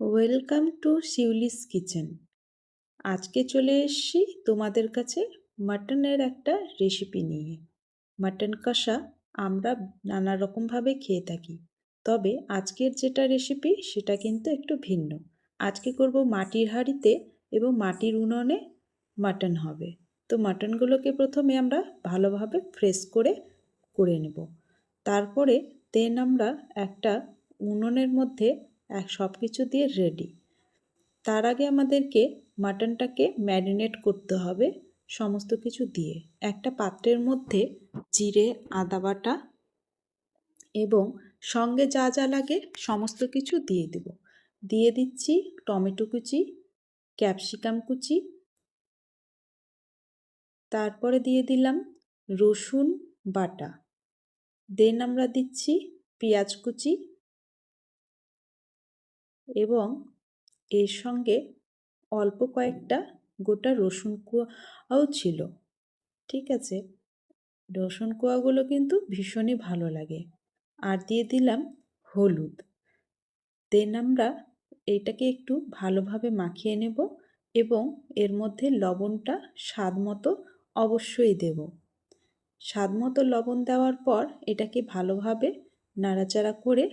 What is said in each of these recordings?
Welcome to Shiuli's kitchen আজকে চলে এসেছি তোমাদের কাছে মাটনের একটা রেসিপি নিয়ে। মাটন কষা আমরা নানা রকমভাবে খেয়ে থাকি। তবে আজকের যেটা রেসিপি সেটা কিন্তু একটু ভিন্ন। আজকে করব মাটির হাঁড়িতে এবং মাটির উনুনে মাটন হবে। তো মাটনগুলোকে প্রথমে আমরা ভালোভাবে ফ্রেশ করে করে নেব। তারপরে দেন আমরা একটা উনুনের মধ্যে সব কিছু দিয়ে রেডি তার আগে আমাদেরকে মাটনটাকে ম্যারিনেট করতে হবে সমস্ত কিছু দিয়ে। একটা পাত্রের মধ্যে জিরে, আদা বাটা এবং সঙ্গে যা যা লাগে সমস্ত কিছু দিয়ে দেব। দিয়ে দিচ্ছি টমেটো কুচি, ক্যাপসিকাম কুচি। তারপরে দিয়ে দিলাম রসুন বাটা। দেন আমরা দিচ্ছি পেঁয়াজ কুচি এবং এর সঙ্গে অল্প কয়েকটা গোটা রসুন কোয়াও ছিল। ঠিক আছে? রসুন কোয়াগুলো কিন্তু ভীষণই ভালো লাগে। আর দিয়ে দিলাম হলুদ। দেন আমরা এটাকে একটু ভালোভাবে মাখিয়ে নেব এবং এর মধ্যে লবণটা স্বাদ মতো অবশ্যই দেব। স্বাদ মতো লবণ দেওয়ার পর এটাকে ভালোভাবে নাড়াচাড়া করে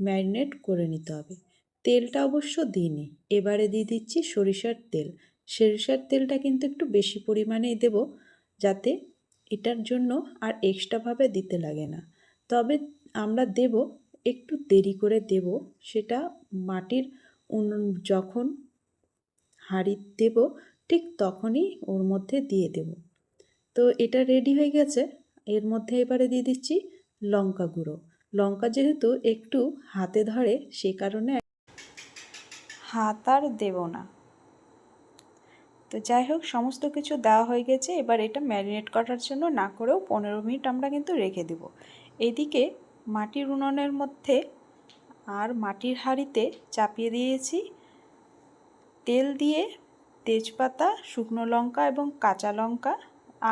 ম্যারিনেট করে নিতে হবে। তেলটা অবশ্য দিইনি। এবারে দিয়ে দিচ্ছি সরিষার তেল। সরিষার তেলটা কিন্তু একটু বেশি পরিমাণেই দেব যাতে এটার জন্য আর এক্সট্রাভাবে দিতে লাগে না। তবে আমরা দেব, একটু দেরি করে দেব সেটা মাটির যখন হাঁড়ি দেব ঠিক তখনই ওর মধ্যে দিয়ে দেব। তো এটা রেডি হয়ে গেছে। এর মধ্যে এবারে দিয়ে দিচ্ছি লঙ্কা গুঁড়ো। লঙ্কা যেহেতু একটু হাতে ধরে সে কারণে হাত আর দেব না। তো যাই হোক, সমস্ত কিছু দেওয়া হয়ে গেছে। এবার এটা ম্যারিনেট করার জন্য না করেও পনেরো মিনিট আমরা কিন্তু রেখে দেব। এদিকে মাটির উনুনের মধ্যে আর মাটির হাঁড়িতে চাপিয়ে দিয়েছি তেল দিয়ে তেজপাতা, শুকনো লঙ্কা এবং কাঁচা লঙ্কা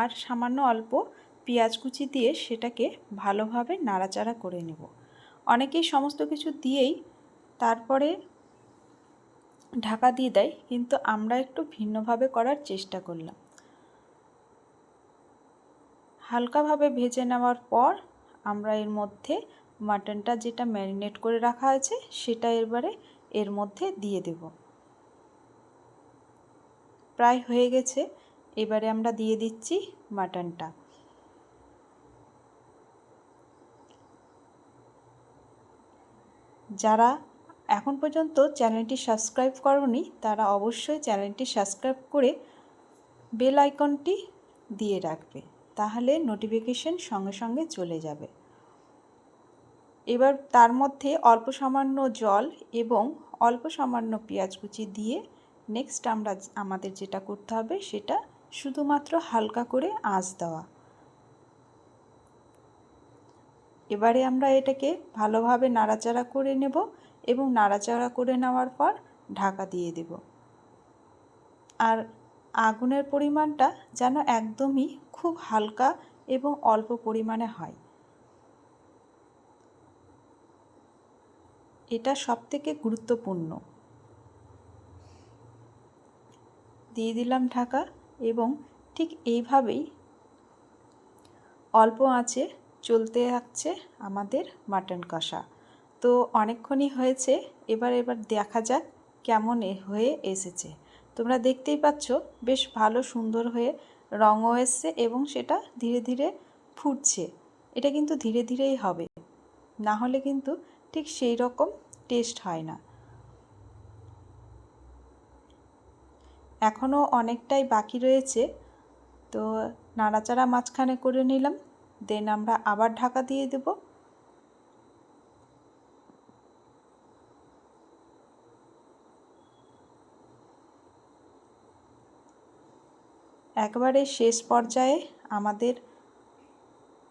আর সামান্য অল্প পেঁয়াজ কুচি দিয়ে সেটাকে ভালোভাবে নাড়াচাড়া করে নেব। অনেকেই সমস্ত কিছু দিয়েই তারপরে ঢাকা দিয়ে দেয়, কিন্তু আমরা একটু ভিন্নভাবে করার চেষ্টা করলাম। হালকাভাবে ভেজে নেওয়ার পর আমরা এর মধ্যে মাটনটা যেটা ম্যারিনেট করে রাখা আছে, সেটা এবারে এর মধ্যে দিয়ে দেব। প্রায় হয়ে গেছে, এবারে আমরা দিয়ে দিচ্ছি মাটনটা। যারা এখন পর্যন্ত চ্যানেলটি সাবস্ক্রাইব করনি, তারা অবশ্যই চ্যানেলটি সাবস্ক্রাইব করে বেল আইকনটি দিয়ে রাখবে, তাহলে নোটিফিকেশন সঙ্গে সঙ্গে চলে যাবে। এবার তার মধ্যে অল্প সামান্য জল এবং অল্প সামান্য পেঁয়াজ কুচি দিয়ে নেক্সট আমরা আমাদের যেটা করতে হবে সেটা শুধুমাত্র হালকা করে আঁচ দেওয়া। এবারে আমরা এটাকে ভালোভাবে নাড়াচাড়া করে নেব। এবং নাড়াচাড়া করে নেওয়ার পর ঢাকা দিয়ে দেব। আর আগুনের পরিমাণটা যেন একদমই খুব হালকা এবং অল্প পরিমাণে হয়। এটা সবথেকে গুরুত্বপূর্ণ। দিয়ে দিলাম ঢাকা এবং ঠিক এইভাবেই অল্প আঁচে চলতে থাকছে আমাদের মাটন কষা। তো অনেকক্ষণই হয়েছে, এবার এবার দেখা যাক কেমন হয়ে এসেছে। তোমরা দেখতেই পাচ্ছ, বেশ ভালো সুন্দর হয়ে রঙও এসছে এবং সেটা ধীরে ধীরে ফুটছে। এটা কিন্তু ধীরে ধীরেই হবে। না হলে কিন্তু ঠিক সেই রকম টেস্ট হয় না। এখনও অনেকটাই বাকি রয়েছে, তো নাড়াচাড়া মাঝখানে করে নিলাম, দেন আমরা আবার ঢাকা দিয়ে দেব। একবারে শেষ পর্যায়ে আমাদের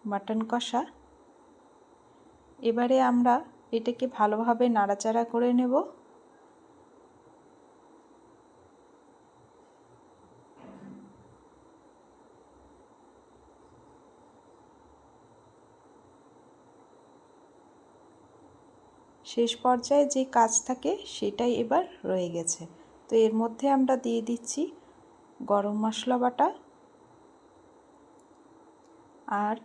মাটন কষা। এবারে আমরা এটাকে ভালোভাবে নাড়াচাড়া করে নেব। শেষ পর্যায়ে যে কাজ থাকে সেটাই এবার রয়ে গেছে। তো এর মধ্যে আমরা দিয়ে দিচ্ছি গরম মশলা বাটা আর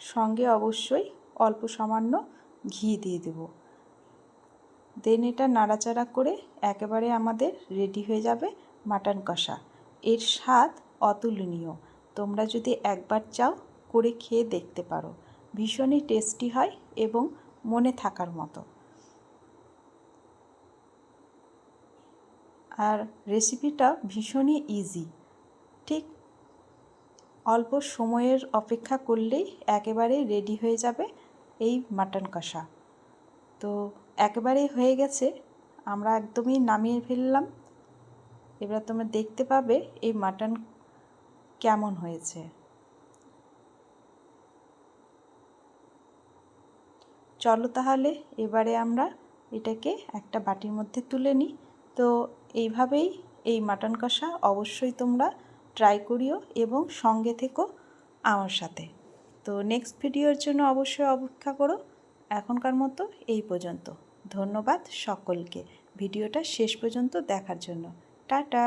সঙ্গে অবশ্যই অল্প সামান্য ঘি দিয়ে দেব। দেন এটা নাড়াচাড়া করে একেবারে আমাদের রেডি হয়ে যাবে মাটন কষা। এর স্বাদ অতুলনীয়। তোমরা যদি একবার চাও করে খেয়ে দেখতে পারো। ভীষণই টেস্টি হয় এবং মনে থাকার মতো। আর রেসিপিটা ভীষণই ইজি ঠিক অল্প সময়ের অপেক্ষা করলেই একেবারে রেডি হয়ে যাবে এই মাটন কষা। তো একেবারেই হয়ে গেছে, আমরা একদমই নামিয়ে ফেললাম। এবার তোমরা দেখতে পাবে এই মাটন কেমন হয়েছে। চলো তাহলে এবারে আমরা এটাকে একটা বাটির মধ্যে তুলে নিই। তো এইভাবেই এই মাটন কষা অবশ্যই তোমরা ট্রাই করিও এবং সঙ্গে থেকো আমার সাথে। তো নেক্সট ভিডিওর জন্য অবশ্যই অপেক্ষা করো। এখনকার মতো এই পর্যন্ত। ধন্যবাদ সকলকে। ভিডিওটা শেষ পর্যন্ত দেখার জন্য। টাটা!